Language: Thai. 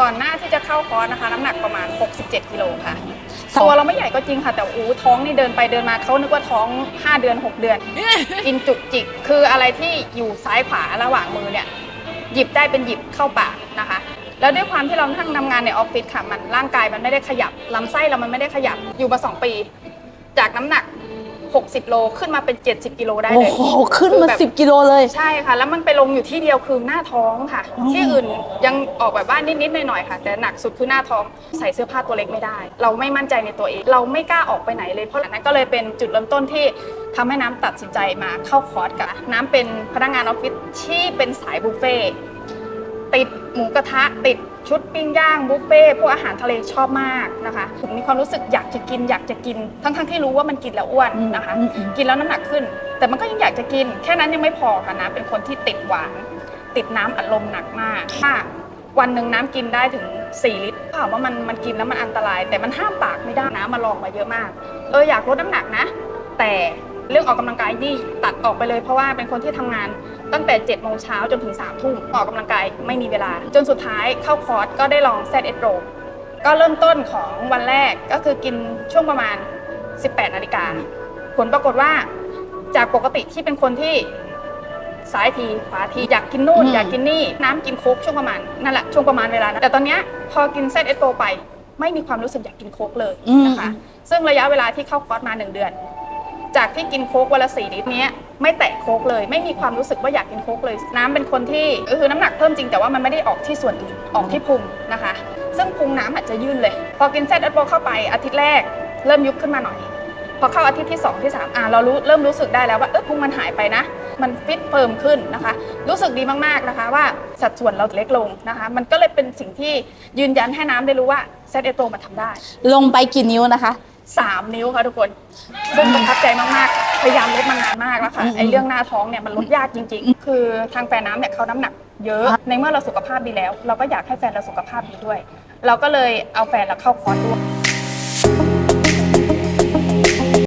ก่อนหน้าที่จะเข้าคอร์สนะคะ น้ำหนักประมาณ 67กิโลค่ะสองตัวเราไม่ใหญ่ก็จริงค่ะ แต่อู้ท้องนี่เดินไปเดินมาเขานึกว่าท้อง 5 เดือน 6 เดือน กินจุกจิก คืออะไรที่อยู่ซ้ายขวาระหว่างมือเนี่ยหยิบได้เป็นหยิบเข้าปากนะคะ แล้วด้วยความที่เราทั้งทำงานในออฟฟิศค่ะมันร่างกายมันไม่ได้ขยับลำไส้เรามันไม่ได้ขยับอยู่มา 2 ปี จากน้ำหนัก 60 โลขึ้นมาเป็น 70 กิโลได้โอ้เลยโหขึ้นคือมาแบบสิบกิโลเลย ใช่ค่ะ แล้วมันไปลงอยู่ที่เดียวคือหน้าท้องค่ะ อ๋อ ที่อื่นยังออกแบบว่านิดๆหน่อยๆค่ะ แต่หนักสุดคือหน้าท้องใส่เสื้อผ้าตัวเล็กไม่ได้ เราไม่มั่นใจในตัวเอง เราไม่กล้าออกไปไหนเลยเพราะฉะนั้นก็เลยเป็นจุดเริ่มต้นที่ทำให้น้ำตัดสินใจมาเข้าคอร์สกับน้ำเป็นพนักงานออฟฟิศที่เป็นสายบุฟเฟ่ต์ติด หมูกระทะติดชุดปิ้งย่างบุฟเฟ่ต์พวกอาหารทะเลชอบมากนะคะผมมีความรู้สึกอยากจะกินอยากจะกิน ทั้งๆที่รู้ว่ามันกินแล้วอ้วนนะคะอืมอืมกินแล้วน้ำหนักขึ้น แต่มันก็ยังอยากจะกิน แค่นั้นยังไม่พอค่ะน้ำเป็นคนที่ติดหวาน ติดน้ำอัดลมหนักมากถ้าวันหนึ่งน้ำกินได้ถึง 4 ลิตรถามว่ามันมันกินแล้วมันอันตราย แต่มันห้ามปากไม่ได้น้ำมาลองมาเยอะมากเอออยากลดน้ำหนักนะ แต่ เรื่องออกกำลังกายนี่ตัดออกไปเลยเพราะว่าเป็นคนที่ทำงานตั้งแต่7จ็ดโมงเช้าจนถึง3ามทุ่มออกกำลังกายไม่มีเวลา จนสุดท้ายเข้าคอร์สก็ได้ลองเซตเอโรก็เริ่มต้นของวันแรกก็คือกินช่วงประมาณ 18นาฬิกาผลปรากฏว่าจากปกติที่เป็นคนที่ซ้ายทีขวาทีอยากกินนู่นอืมอยากกินนี่น้ำกินโค้กช่วงประมาณนั่นแหละช่วงประมาณเวลานั้นแต่ตอนเนี้ยพอกินเซตเอสโปไป ไม่มีความรู้สึกอยากกินโค้กเลยนะคะซึ่งระยะเวลาที่เข้าคอร์สมาหนึ่งเดือน จากที่กินโค้กวันละสี่ลิตรเนี้ยไม่แตะโค้กเลย ไม่มีความรู้สึกว่าอยากกินโค้กเลย น้ำเป็นคนที่ก็คือน้ำหนักเพิ่มจริงแต่ว่ามันไม่ได้ออกที่ส่วนอื่นออกที่พุงนะคะ ซึ่งพุงน้ำอาจจะยื่นเลย พอกินเซตเอสโปเข้าไปอาทิตย์แรก เริ่มยุบขึ้นมาหน่อย พอเข้าอาทิตย์ที่ 2 ที่ 3 อ่าเรารู้เริ่มรู้สึกได้แล้วว่าเออพุงมันหายไปนะ มันฟิตเฟิร์มขึ้นนะคะ รู้สึกดีมากๆนะคะว่าสัดส่วนเราเล็กลงนะคะ มันก็เลยเป็นสิ่งที่ยืนยันให้น้ำได้รู้ว่าเซตเอโตมันทำได้ ลงไปกี่นิ้วนะคะ 3 นิ้วค่ะทุกคน ซึ่งประทับใจมากๆ พยายามลดมานานมากแล้วค่ะอืมไอ้เรื่องหน้าท้องเนี่ยมันลดยากจริง ๆ คือทางแฟนน้ำเนี่ยเขาน้ำหนักเยอะ ในเมื่อเราสุขภาพดีแล้ว เราก็อยากให้แฟนเราสุขภาพดีด้วย เราก็เลยเอาแฟนเราเข้าคอร์สด้วย